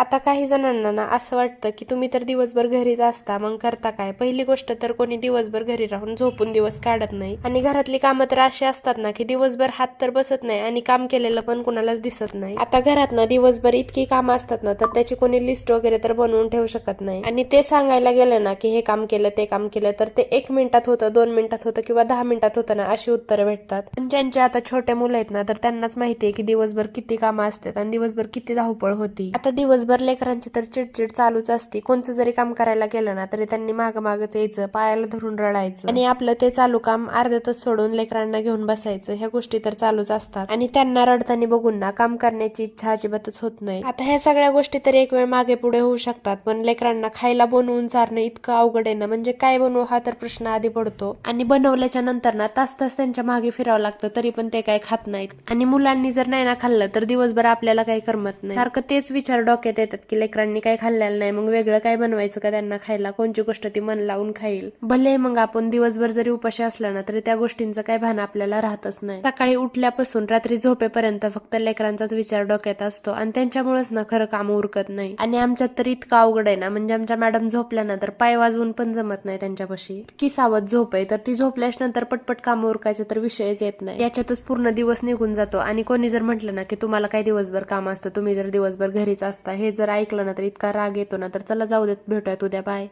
आता काही जणांना ना असं वाटतं की तुम्ही तर दिवसभर घरीच असता मग करता काय? पहिली गोष्ट तर कोणी दिवसभर घरी राहून झोपून दिवस काढत नाही. आणि घरातली कामं तर अशी असतात ना की दिवसभर हात तर बसत नाही आणि काम केलेलं पण कुणालाच दिसत नाही. आता घरात ना दिवसभर इतकी कामं असतात ना तर त्याची कोणी लिस्ट वगैरे तर बनवून ठेवू शकत नाही. आणि ते सांगायला गेलं ना की हे काम केलं ते काम केलं तर ते एक मिनिटात होतं दोन मिनिटात होतं किंवा दहा मिनिटात होतं ना अशी उत्तरं भेटतात. पण ज्यांचे आता छोटे मुलं आहेत ना तर त्यांनाच माहिती आहे की दिवसभर किती कामं असतात आणि दिवसभर किती धावपळ होती. आता दिवसभर लेकरांची तर चिडचिड चालूच असते. कोणचं जरी काम करायला गेलं ना तरी त्यांनी मागमागच यायचं पायाला धरून रडायचं. आणि आपलं ते चालू काम अर्ध्यातच सोडून लेकरांना घेऊन बसायचं. ह्या गोष्टी तर चालूच असतात. आणि त्यांना रडताना बघून ना काम करण्याची इच्छा अजिबातच होत नाही. आता ह्या सगळ्या गोष्टी तर एक वेळ मागे पुढे होऊ शकतात पण लेकरांना खायला बनवून चारणं इतकं अवघड आहे ना म्हणजे काय बनवू हा तर प्रश्न आधी पडतो. आणि बनवल्याच्या नंतर ना तास तास त्यांच्या मागे फिरावं लागतं तरी पण ते काय खात नाहीत. आणि मुलांनी जर नाही ना खाल्लं तर दिवसभर आपल्याला काही करमत नाही. सारखं तेच विचार डोक्यात येतात की लेकरांनी काय खाल्लेलं नाही मग वेगळं काय बनवायचं का त्यांना खायला? कोणची गोष्ट ती मन लावून खाईल? भले मग आपण दिवसभर जरी उपाशी असला ना तरी त्या गोष्टींचं काय भान आपल्याला राहतच नाही. सकाळी उठल्यापासून रात्री झोपेपर्यंत फक्त लेकरांचाच विचार डोक्यात असतो आणि त्यांच्यामुळेच ना खरं काम उरकत नाही. आणि आमच्यात तर इतकं अवघड आहे ना म्हणजे आमच्या मॅडम झोपल्या ना तर पाय वाजवून पण जमत नाही त्यांच्यापाशी. इतकी सावध झोप आहे तर ती झोपल्याच नंतर पटपट काम उरकायचं तर विषयच येत नाही. याच्यातच पूर्ण दिवस निघून जातो. आणि कोणी जर म्हटलं ना की तुम्हाला काय दिवसभर काम असतं तुम्ही जर दिवसभर घरीच असता हे जर ऐकलं ना तर इतका राग येतो ना तर चला जाऊ देत भेटूयात उद्या. बाय